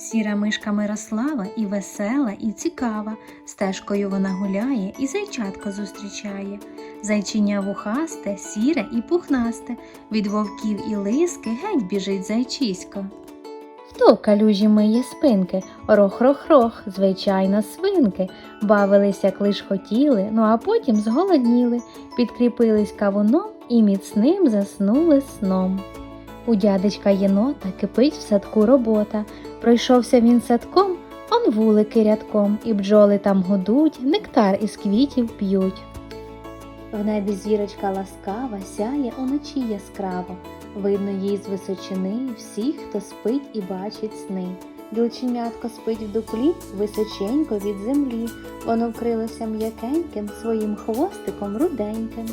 Сіра мишка Мирослава і весела, і цікава. Стежкою вона гуляє і зайчатка зустрічає. Зайчиня вухасте, сіре і пухнасте. Від вовків і лиски геть біжить зайчисько. Хто калюжі миє спинки? Рох-рох-рох, звичайно, свинки. Бавились, як лиш хотіли, ну а потім зголодніли, підкріпились кавуном і міцним заснули сном. У дядечка єнота кипить в садку робота. Пройшовся він садком, он вулики рядком, і бджоли там гудуть, нектар із квітів п'ють. В небі зірочка ласкава сяє уночі яскраво. Видно їй з височини всіх, хто спить і бачить сни. Білченятко спить в дуплі височенько від землі, воно вкрилося м'якеньким своїм хвостиком руденьким.